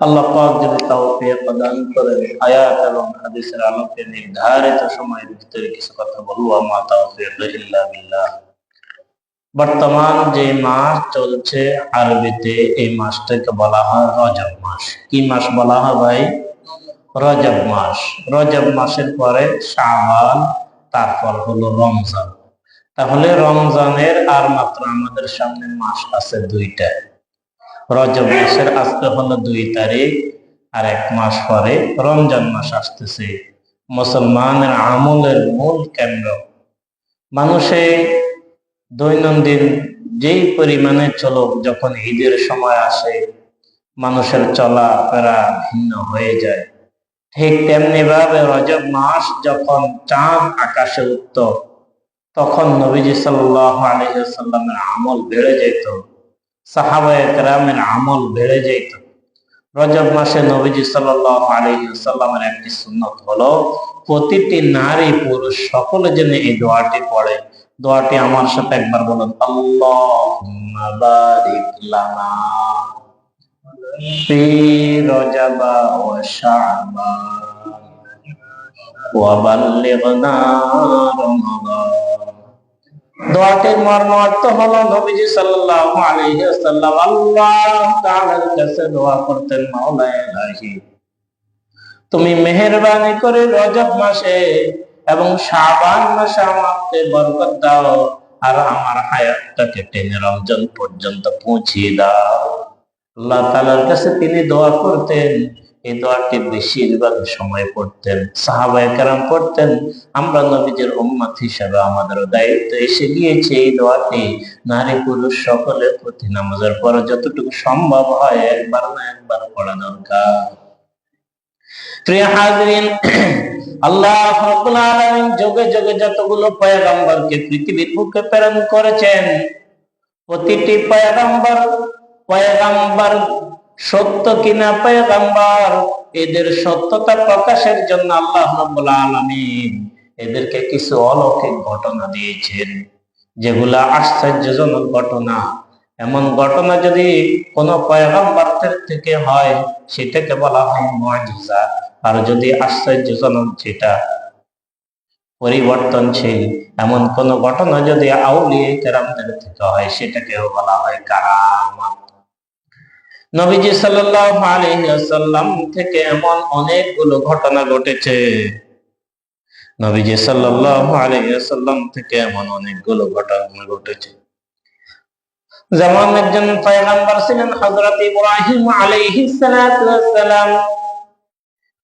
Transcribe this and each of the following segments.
আল্লাহ পাক যদি তৌফিক প্রদান করেন আয়াত এবং হাদিসের আলোকে নির্ধারিত সময়ের ভিতরে কিছু কথা বলব। মা তৌফিক ইল্লা বিল্লাহ। বর্তমান যে মাস চলছে আরবিতে, এই মাসটাকে বলা হয় রজব মাস। কি মাস বলা হয় ভাই? রজব মাস। রজব মাসের পরে শাবান, তারপর হলো রমজান। তাহলে রমজানের আর মাত্র আমাদের সামনে মাস আছে দুইটা। রজব মাসের আজকে হলো দুই তারিখ আর এক মাস পরে রমজান মাস আসতেছে। মুসলমানের আমলের মূল কেন্দ্র। মানুষে দৈনন্দিন যেই পরিমাণে চলক, যখন ঈদের সময় আসে, মানুষের চলা ফেরা ভিন্ন হয়ে যায়। ঠিক তেমনি ভাবে রজব মাস যখন চাঁদ আকাশে উঠত, তখন নবীজি সাল্লাহ আলহিসাল্লামের আমল বেড়ে যেত। সাহাবায় কেরামের আমল বেড়ে যেত। রজব মাসে নবীজি আলহিসাল্লামের একটি সুন্নত হলো, প্রতিটি নারী পুরুষ সকলে যেন এই দোয়াটি পড়ে। দোয়াটি আমার সাথে একবার বলুন, আল্লাহুম্মা দোয়াটির মর্ম অর্থ হলো নবীজি সাল্লাল্লাহু আলাইহি ওয়াসাল্লাম। আল্লাহ তাআলার কাছে দোয়া করতেন মাওলা ইলাহি, তুমি মেহেরবানি করে রজব মাসে এবং শাবান মাসে আমাকে বরকত দাও আর আমার হায়াতটাকে টেনে রমজান পর্যন্ত পৌঁছিয়ে দাও। আল্লাহ তাআলার কাছে তিনি দোয়া করতেন এই দোয়াটি বেশিরভাগ সময় পড়তেন। সাহাবায়ে কেরাম পড়তেন। আমরা নবীজের উম্মত হিসাবে আমাদের দায়িত্ব এসে গিয়েছে এই দোয়াটি। নারী পুরুষ সকলের প্রতি নামাজের পর যতটুকু সম্ভব হয় একবার না একবার পড়া দরকার। প্রিয় হাজরিন, আল্লাহ রাব্বুল আলামিন যোগে যোগে যতগুলো পয়গম্বরকে পৃথিবীর বুকে প্রেরণ করেছেন, প্রতিটি পয়গম্বর পয়গম্বর সত্য কিনা পয়গম্বর? এদের সত্যতা প্রকাশের জন্য আল্লাহ রাব্বুল আলামিন এদেরকে কিছু অলৌকিক ঘটনা দিয়েছেন, যেগুলা আশ্চর্যজনক ঘটনা। এমন ঘটনা যদি কোনো পয়গম্বরদের থেকে হয়, সেটাকে বলা হয় মুআজিজা আর যদি আশ্চর্যজনক যেটা পরিবর্তনশীল। এমন কোন ঘটনা যদি আউলিয়ে কেরামদের থেকে হয়, সেটাকেও বলা হয় কারামাত নবীজি সাল্লাল্লাহু আলাইহি ওয়াসাল্লাম থেকে এমন অনেকগুলো ঘটনা ঘটেছে। নবীজি সাল্লাল্লাহু আলাইহি ওয়াসাল্লাম থেকে এমন অনেকগুলো ঘটনা ঘটেছে। যেমন একজন পয়গম্বর ছিলেন হযরত ইব্রাহিম আলাইহিস সালাতু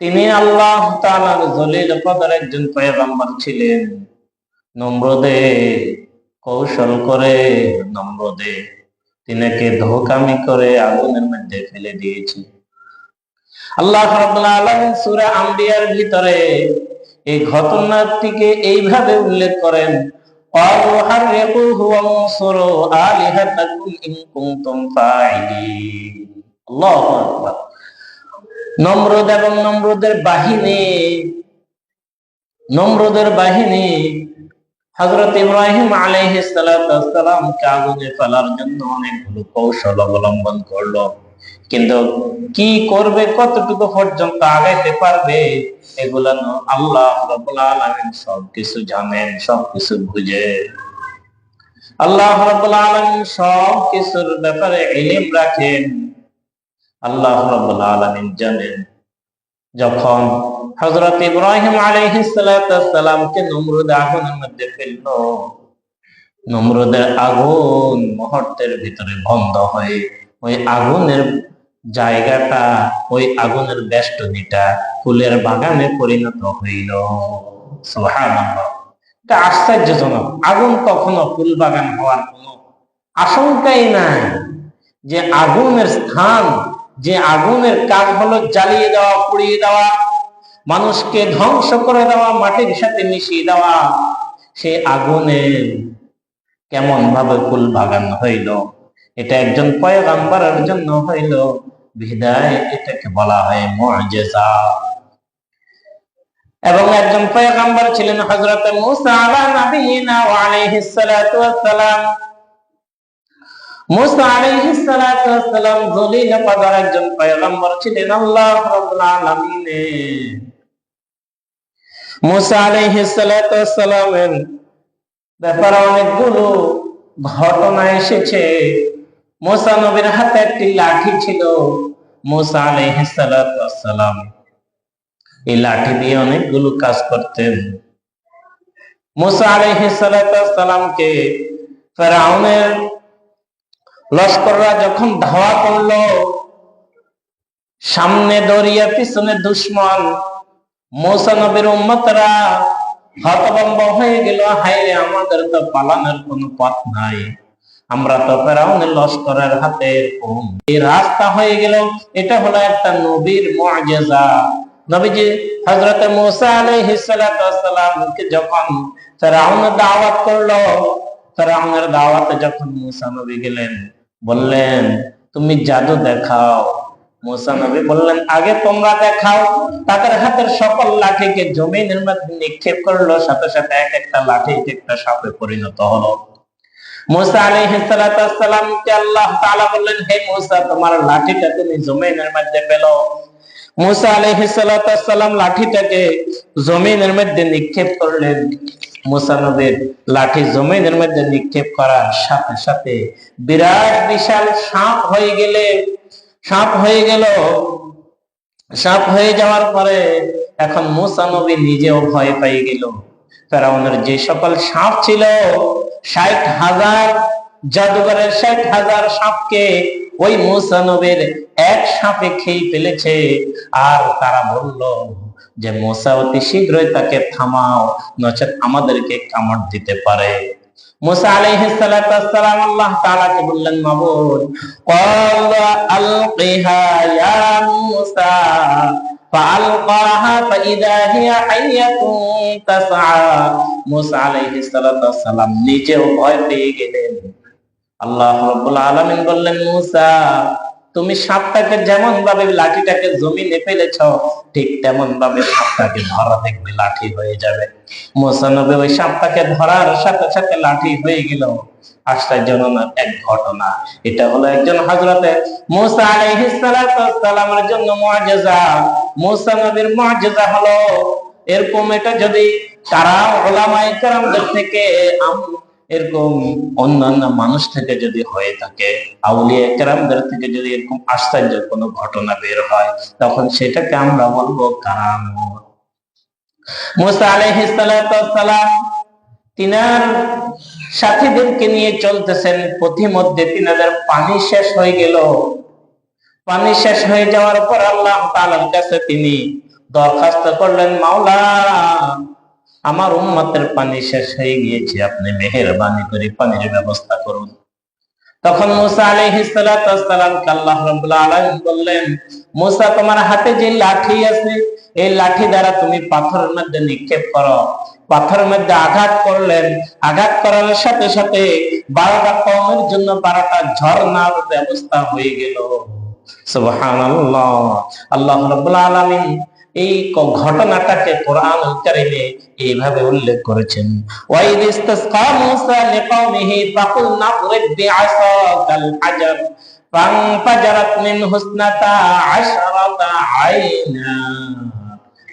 তিনি আল্লাহ তাআলার জলিল কদর একজন পয়গম্বর ছিলেন। নম্রদে কৌশল করে নম্রদে তিনাকে ধোকামি করে আগুনের মধ্যে ফেলে দিয়েছে। আল্লাহ আলম সুরা আম্বিয়ার ভিতরে এই ঘটনাটিকে এইভাবে উল্লেখ করেন নম্রদ এবং নম্রদের বাহিনী নম্রদের বাহিনী হজরত ইব্রাহিম আলাইহিসসালামকে আগুনে ফেলার জন্য অনেকগুলো কৌশল অবলম্বন করল। কিন্তু কি করবে, কতটুকু পর্যন্ত আগাইতে পারবে, এগুলা আল্লাহ সবকিছু জানেন, সবকিছু বুঝে। আল্লাহ আলামিন সব কিছুর ব্যাপারে ইলম রাখেন। আল্লাহ রাব্বুল আলামিন জানেন, যখন হযরত ইব্রাহিম আলাইহিস সালামকে নমরুদ আগুনের মধ্যে ফেলল। নমরুদের আগুন মুহূর্তের ভিতরে বন্ধ হয়ে ওই আগুনের জায়গাটা, ওই আগুনের বেষ্টনীটা ফুলের বাগানে পরিণত হইল। এটা আশ্চর্যজনক। আগুন কখনো ফুল বাগান হওয়ার কোনো আশঙ্কাই নাই যে আগুনের স্থান, যে আগুনের কাজ হলো জ্বালিয়ে দেওয়া, পুড়িয়ে দেওয়া মানুষকে ধ্বংস করে দেওয়া, মাটির সাথে মিশিয়ে দেওয়া, সে আগুনে কেমন ভাবে ফুল বাগান হইল? এটা একজন পয়গাম্বারের জন্য হইল। বিদায় এটাকে বলা হয় মুআজিজা এবং একজন পয়গাম্বার ছিলেন হযরত মূসা আলা আলাইহিস সালাতু ওয়াস সালাম। মুসা অনেকগুলো ঘটনা এসেছে। হাতে একটি লাঠি ছিল, মুসা ওয়াসসালাম। এই লাঠি দিয়ে অনেকগুলো কাজ করতেন। মুসা ফেরাউনের লস্কররা যখন ধাওয়া করল, সামনে দরিয়া পিছনে দুশ্মন, মৌসা নবীর উম্মতরা হতভম্ব হয়ে গেল হাইরে আমাদের তো পালানোর কোনো পথ নাই। আমরা তো ফেরাউনের লস্করের হাতে এই রাস্তা হয়ে গেল, এটা হলো একটা নবীর মুআজিজা নবীজি হযরতে মুসা সালাতু ওয়াসসালামকে যখন ফেরাউন দাওয়াত করল, ফেরাউনের দাওয়াতে যখন মুসা নবী গেলেন বললেন, তুমি জাদু দেখাও। মুসা নবী বললেন, আগে তোমরা দেখাও। তাদের হাতের সকল লাঠিকে জমিনের মধ্যে নিক্ষেপ করল, সাথে সাথে এক একটা লাঠি একটা সাপে পরিণত হলো। নিক্ষেপ করলেন। মুসা নবীর লাঠি জমিনের মধ্যে নিক্ষেপ করার সাথে সাথে বিরাট বিশাল সাপ হয়ে গেলে, সাপ হয়ে গেল। সাপ হয়ে যাওয়ার পরে এখন মুসা নবী নিজেও ভয় পেয়ে গেল। ফেরাউনের যে সকল সাপ ছিল, ষাট হাজার জাদুঘরের ষাট হাজার সাপকে ওই মুসা নবীর এক সাপে খেয়ে ফেলেছে। আর তারা বলল যে মোসা অতি শীঘ্রই তাকে থামাও নচেত আমাদেরকে কামড় দিতে পারে মুসা আলাইহিস সালাতু ওয়াসসালাম আল্লাহ তাআলাকে বললেন মাবুদ قال القها يا موسى فألقاها فإذا هي حية تسعى মুসা আলাইহিস সালাতু ওয়াসসালাম নিজেও ভয় পেয়ে গেলেন আল্লাহ রাব্বুল আলামিন বললেন মুসা তুমি সাপটাকে যেমন ভাবে লাঠিটাকে জমিনে ফেলেছ, ঠিক তেমন ভাবে সাপটাকে ধরা দেখবে লাঠি হয়ে যাবে। মোসানবে ওই সাপটাকে ধরার সাথে সাথে লাঠি হয়ে গেল। আশ্চর্যজনক থেকে এরকম অন্যান্য মানুষ থেকে যদি হয়ে থাকে, আউলিয়া কেরামদের থেকে যদি এরকম আশ্চর্য কোনো ঘটনা বের হয়, তখন সেটাকে আমরা বলব কারামত। তিনার সাথীদেরকে নিয়ে চলতেছেন, পথিমধ্যে তিনাদের পানি শেষ হয়ে গেল। পানি শেষ হয়ে যাওয়ার পর আল্লাহ কাছে তিনি দরখাস্ত করলেন, মাওলা আমার উম্মতের পানি শেষ হয়ে গিয়েছে, আপনি মেহেরবানি করে পানির ব্যবস্থা করুন। তখন মুসা আলাইহিস সালাতু ওয়াসসালামকে আল্লাহ রাব্বুল আলামিন বললেন, মুসা, তোমার হাতে যে লাঠি আছে, এই লাঠি দ্বারা তুমি পাথরের মধ্যে নিক্ষেপ করো। পাথরের মধ্যে আঘাত করলেন। আঘাত করার সাথে সাথে বারোটা কমের জন্য বারোটা ঝর্ণার ব্যবস্থা হয়ে গেল। সুবহানাল্লাহ। আল্লাহ রাব্বুল আলামিন এই ঘটনাটাকে কোরআন কারিমে এইভাবে উল্লেখ করেছেন। ওয়াইদ ইসতাসকা মিন হুসনাতা আশরাতা আইনা।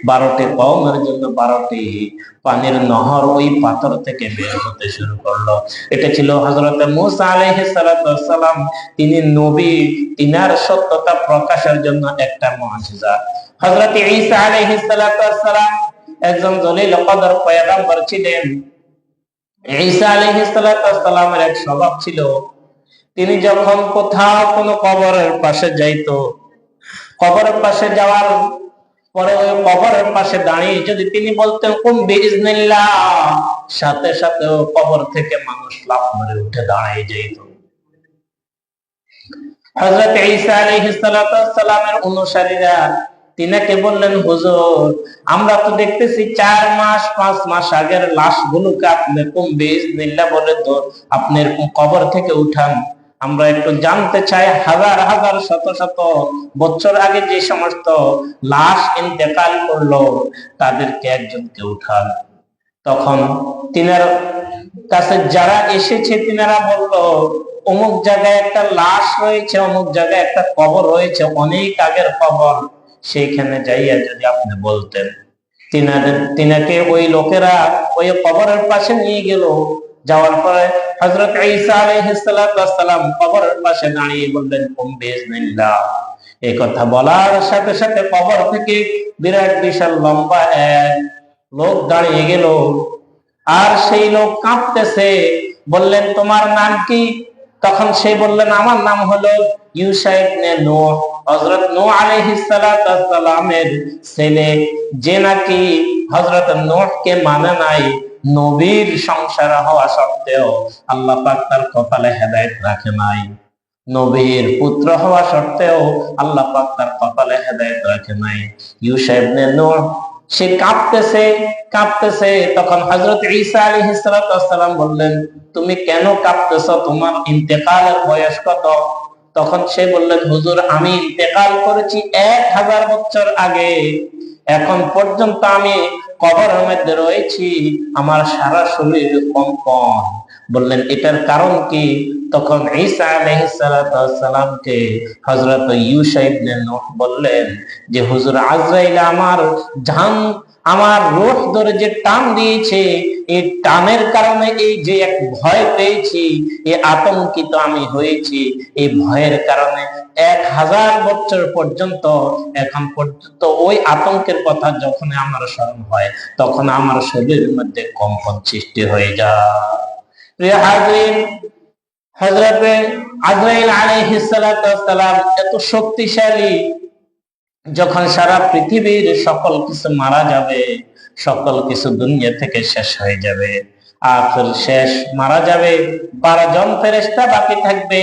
বারোটি কওমের জন্য বারোটি পানির নহর ওই পাথর থেকে বের হতে শুরু করল। এটা ছিল হযরত মুসা সালাতু ওয়াসসালাম তিনি নবী, তিনার সত্যতা প্রকাশের জন্য একটা মুআজিজা হযরত ঈসা সালাতু ওয়াসসালাম একজন জলিল কদর পয়গম্বর ছিলেন। ঈসা সালাতু ওয়াসসালামের এক স্বভাব ছিল, তিনি যখন কোথাও কোনো কবরের পাশে যাইতো, কবরের পাশে যাওয়ার পাশে দাঁড়িয়ে যদি তিনি বলতেন সাথে সাথে কবর থেকে মানুষ মেরে, উঠে দাঁড়িয়ে যেত। সালাতু অনুসারীরা তিনাকে বললেন, হুজুর, আমরা তো দেখতেছি চার মাস, পাঁচ মাস আগের লাশ লাশগুলোকে আপনি কুম বিইজনিল্লাহ বলে তো আপনি এরকম কবর থেকে উঠান। আমরা একটু জানতে চাই, হাজার হাজার শত শত বছর আগে যে সমস্ত লাশ ইন্তেকাল করল, তাদেরকে একজনকে উঠান। তখন তিনার কাছে যারা এসেছে, তিনারা বলল, অমুক জায়গায় একটা লাশ রয়েছে, অমুক জায়গায় একটা কবর রয়েছে, অনেক আগের কবর। সেইখানে যাইয়া যদি আপনি বলতেন। তিনাদের, তিনাকে ওই লোকেরা ওই কবরের পাশে নিয়ে গেল। যাওয়ার পরে হযরত ঈসা কবরের পাশে দাঁড়িয়ে বললেন কুম বিইজনিল্লাহ এই কথা বলার সাথে সাথে কবর থেকে বিরাট বিশাল লম্বা এক লোক দাঁড়িয়ে গেল। আর সেই লোক কাঁপতেছে, বললেন, তোমার নাম কি? তখন সে বললেন, আমার নাম হলো ইউসাইব নে সালামের ছেলে, যে নাকি হযরত নূহকে মানে নাই নবীর সংসার হওয়া সত্ত্বেও আল্লাহ পাক তার কপালে হেদায়েত রাখে নাই। নবীর পুত্র হওয়া সত্ত্বেও আল্লাহ পাক তার কপালে হেদায়েত রাখে নাই। ইউসাইব নে নূহ, সে কাঁপতেছে কাঁপতেছে তখন হযরত ঈসা আলাইহিস সালাম বললেন, তুমি কেন কাঁপতেছো তোমার ইন্তেকালের বয়স কত? তখন সে বললেন, হুজুর, আমি ইন্তেকাল করেছি এক হাজার বছর আগে। এখন পর্যন্ত আমি কবরের মধ্যে রয়েছি, আমার সারা শরীর কম্পন। বললেন, এটার কারণ কি? তখন ঈসা আলাইহিস সালামকে হযরত ইউসা ইবনে নূহ বললেন যে, হুজুর, আজরাইল আমার জান আমার রূহ ধরে যে টান দিয়েছে, এই টানের কারণে এই যে এক ভয় পেয়েছি এই আতঙ্কিত আমি হয়েছি। এই ভয়ের কারণে এক হাজার বছর পর্যন্ত, এখন পর্যন্ত ওই আতঙ্কের কথা যখন আমার স্মরণ হয়, তখন আমার শরীরের মধ্যে কম্পন সৃষ্টি হয়ে যায়। প্রিয় আজরাইল আলাইহিস এত শক্তিশালী যখন সারা পৃথিবীর সকল কিছু মারা যাবে, সকল কিছু দুনিয়া থেকে শেষ হয়ে যাবে। আখের শেষ মারা যাবে, বারো জন ফেরেস্তা বাকি থাকবে।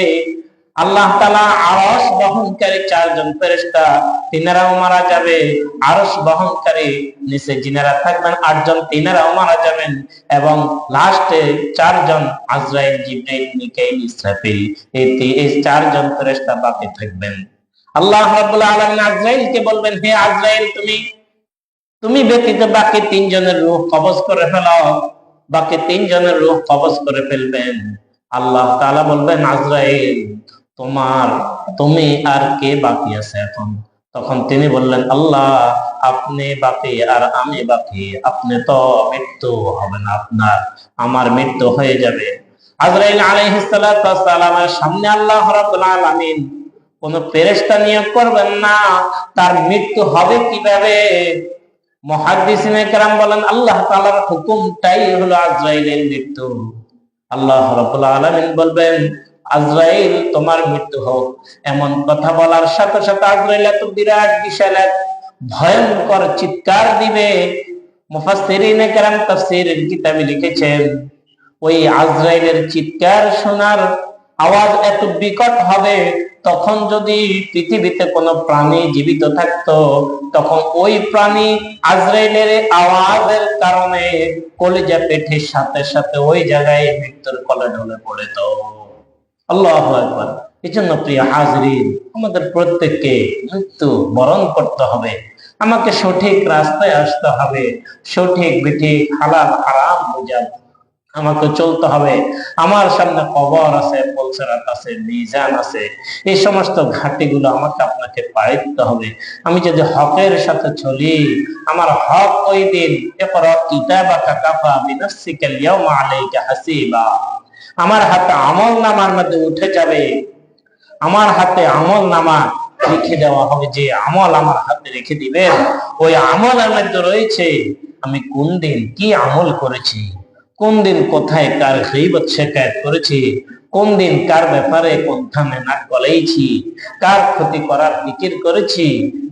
আল্লাহ তালা আরস বহনকারী চারজন ফেরেস্তা তিনারাও মারা যাবে। আরস বহনকারী নিচে যিনারা থাকবেন আটজন তিনারাও মারা যাবেন এবং লাস্টে চারজন আজরাইল, জিব্রাইল, মিকাইল, ইসরাফিল, এই চারজন ফেরেস্তা বাকি থাকবেন। আল্লাহ আজরাইলকে বলবেন, হে আজরাইল, তুমি তুমি ব্যতীত বাকি তিনজনের রূহ কবজ করে ফেলাও বাকি তিনজনের রূহ কবজ করে ফেলবেন। আল্লাহ তাআলা বলবেন, আজরাইল, তোমার, তুমি আর কে বাকি আছে এখন? তখন তিনি বললেন, আল্লাহ, আপনি বাকি আর আমি বাকি। আপনি তো মৃত্যু হবে না আপনার, আমার মৃত্যু হয়ে যাবে। আজরাইল আলাইহিস সালামের সামনে আল্লাহ রাব্বুল আলামিন কোন ফেরেশতা নিয়োগ করবেন না, তার মৃত্যু হবে কীভাবে? মহাদ্দিসিনে কেরাম বলেন, আল্লাহ তাআলার হুকুমটাই হলো আজরাইলের মৃত্যু। আল্লাহ আলামিন বলবেন, আজরাইল তোমার মৃত্যু হোক। এমন কথা বলার সাথে সাথে আজরাইল এত বিরাট বিশাল, এক ভয়ঙ্কর চিৎকার দিবে। মুফাসসিরিনে কেরাম কিতাবে লিখেছেন, ওই আজরাইলের চিৎকার শোনার আওয়াজ এত বিকট হবে, তখন যদি পৃথিবীতে কোনো প্রাণী জীবিত থাকতো, তখন ওই প্রাণী আজরাইলের আওয়াজের কারণে কলিজা পেটের সাথে সাথে ওই জায়গায় মৃত্যুর কলে ঢলে পড়ে তো আল্লাহ একবার এই জন্য প্রিয় হাজরিন, আমাদের প্রত্যেককে মৃত্যু বরণ করতে হবে। আমাকে সঠিক রাস্তায় আসতে হবে, সঠিক বিঠিক হালাল হারাম বুঝাব আমাকে চলতে হবে। আমার সামনে কবর আছে, পলসেরাত আছে, মিজান আছে। এই সমস্ত ঘাটিগুলো আমাকে আপনাকে পাড়ি হবে। আমি যদি হকের সাথে চলি, আমার হক ওই দিন হাসিবা। আমার হাতে আমল নামার মধ্যে উঠে যাবে। আমার হাতে আমল নামা লিখে দেওয়া হবে। যে আমল আমার হাতে রেখে দিবেন, ওই আমলের মধ্যে রয়েছে। আমি কোন দিন কি আমল করেছি? কোন দিন কোথায় কার গীবত শেখায়ত করেছি? কোন দিন কার ব্যাপারে কোন থামে নাক গলাইছি? কার ক্ষতি করার ফিকির করেছি?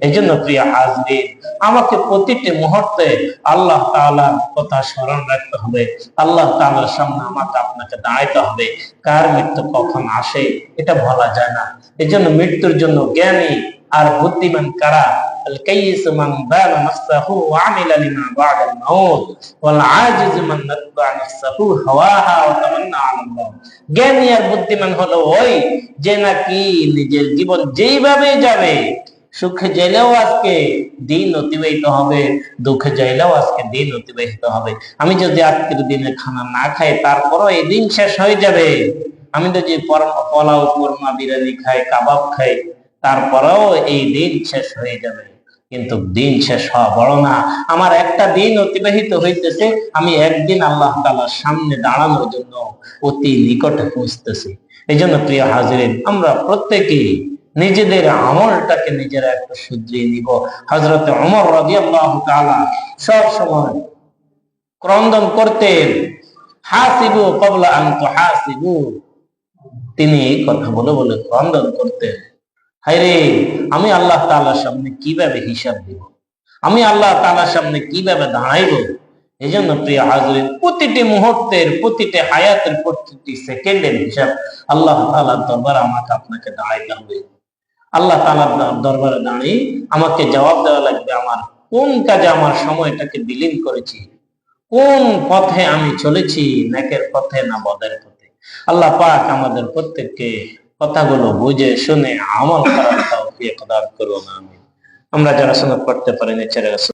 এই জন্য প্রিয় হাজরিন, আমাকে প্রতিটি মুহূর্তে আল্লাহ তাআলার কথা স্মরণ রাখতে হবে। আল্লাহ তাআলার সামনে আমাকে আপনাকে দাঁড়াইতে হবে। কার মৃত্যু কখন আসে, এটা বলা যায় না। এই জন্য মৃত্যুর জন্য জ্ঞানী আর বুদ্ধিমান কারা الكيس من بان نفسه وعمل لما بعد الموت والعاجز من نتبع نفسه هواها وتمنى على الله জ্ঞানী আর বুদ্ধিমান হলো ওই যে নাকি নিজের জীবন যেইভাবে যাবে সুখে যাইলেও আজকে দিন অতিবাহিত হবে দুঃখে যাইলেও আজকে দিন অতিবাহিত হবে আমি যদি আজকের দিনে খানা না খাই তারপরও এই দিন শেষ হয়ে যাবে আমি তো যে পরম- পোলাও কোরমা বিরিয়ানি খাই কাবাব খাই তারপরেও এই দিন শেষ হয়ে যাবে কিন্তু দিন শেষ হওয়া বড় না। আমার একটা দিন অতিবাহিত হইতেছে, আমি একদিন আল্লাহ তাআলার সামনে দাঁড়ানোর জন্য অতি নিকটে পৌঁছতেছি। এই জন্য প্রিয় হাজিরিন, আমরা প্রত্যেকেই নিজেদের আমলটাকে নিজেরা একটু শুধরিয়ে নিব। হজরত অমর রাদিয়াল্লাহু তাআলা সব সময় ক্রন্দন করতেন, হাসিবু কবলা আন তুহাসিবু। তিনি কথা বলে বলে ক্রন্দন করতেন। হায়রে, আমি আল্লাহ তাআলার সামনে কীভাবে হিসাব দিব? আমি আল্লাহ তাআলার সামনে কীভাবে দাঁড়াইব? এই জন্য প্রিয় হাজরিন, প্রতিটি মুহূর্তের, প্রতিটি হায়াতের প্রতিটি সেকেন্ডের হিসাব আল্লাহ তাআলার দরবারে আমাকে আপনাকে দাঁড়াইতে হবে। আল্লাহ তাআলার দ- দরবারে দাঁড়িয়ে আমাকে জবাব দেওয়া লাগবে, আমার কোন কাজে আমার সময়টাকে বিলীন করেছি? কোন পথে আমি চলেছি? নেকের পথে না বদের পথে? আল্লাহ পাক আমাদের প্রত্যেককে কথাগুলো বুঝে শুনে আমল করার তৌফিক দান করুন আমি আমরা যারা শোনা পড়তে পারিনি ছেড়ে